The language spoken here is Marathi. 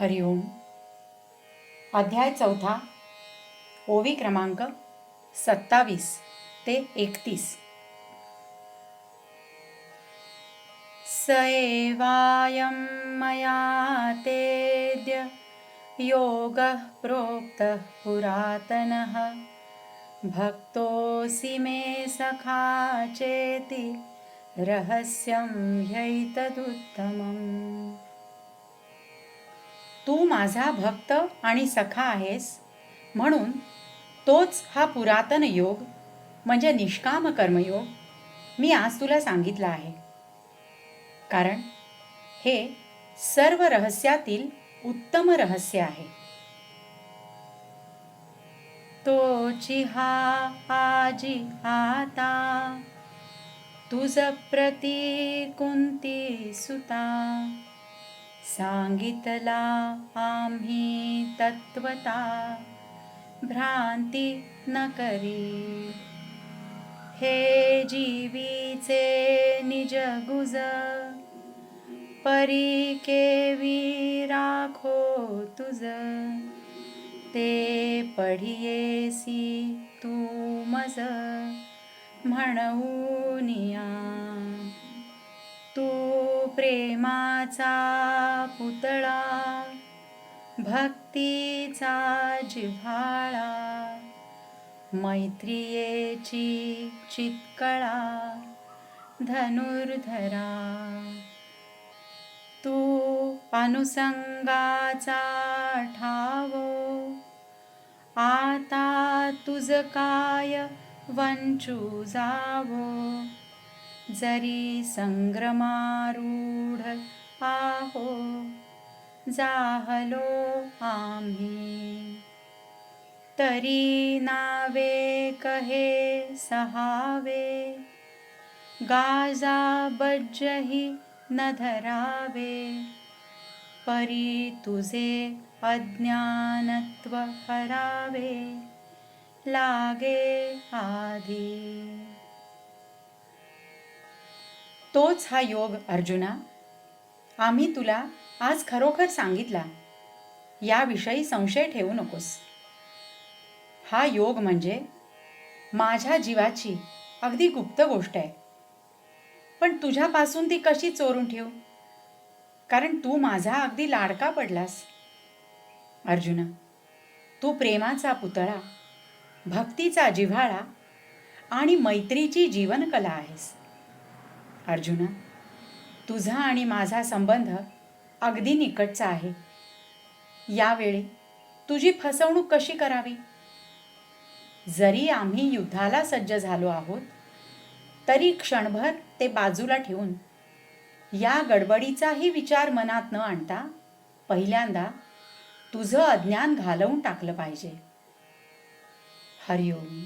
हरिओम अध्याय चौथा ओवी क्रमांक सत्तावीस ते एकतीस. स मया तेद्य योगः प्रोक्तः पुरातनः। भक्तोऽसि मे सखा चेति रहस्यं ह्यैतदुत्तमम्। तू माझा भक्त आणि सखा आहेस. म्हणून तोच हा पुरातन योग म्हणजे निष्काम कर्मयोग मी आज तुला सांगितला आहे. कारण हे सर्व रहस्यातील उत्तम रहस्य आहे. तोची हा आजी आता तुझ प्रती कुंती सुता. सांगितला आम्ही तत्वता भ्रांती न करी. हे जीवीचे निज गुज परी केवी राखो तुझ ते पढियेसी तू मज म्हणूनिया तू प्रेमाचा पुतळा भक्तीचा जिव्हाळा मैत्रियेची चितकळा धनुर्धरा. तू अनुसंगाचा ठावो आता तुझ काय वंचू जावो? जरी संग्रमारूढ आहो जाहलो आम्ही. तरी नावे कहे सहावे गाजा बज्जही न धरावे. परी तुझे अज्ञानत्व हरावे लागे आधी. तोच हा योग अर्जुना. आम्ही तुला आज खरोखर सांगितला. याविषयी संशय ठेवू नकोस. हा योग म्हणजे माझ्या जीवाची अगदी गुप्त गोष्ट आहे. पण तुझ्यापासून ती कशी चोरून ठेवू कारण तू माझा अगदी लाडका पडलास. अर्जुना तू प्रेमाचा पुतळा भक्तीचा जिव्हाळा आणि मैत्रीची जीवनकला आहेस. अर्जुना तुझा आणि माझा संबंध अगदी निकटचा आहे. यावेळी तुझी फसवणूक कशी करावी? जरी आम्ही युद्धाला सज्ज झालो आहोत तरी क्षणभर ते बाजूला ठेवून या गडबडीचाही विचार मनात न आणता पहिल्यांदा तुझं अज्ञान घालवून टाकलं पाहिजे. हरिओम.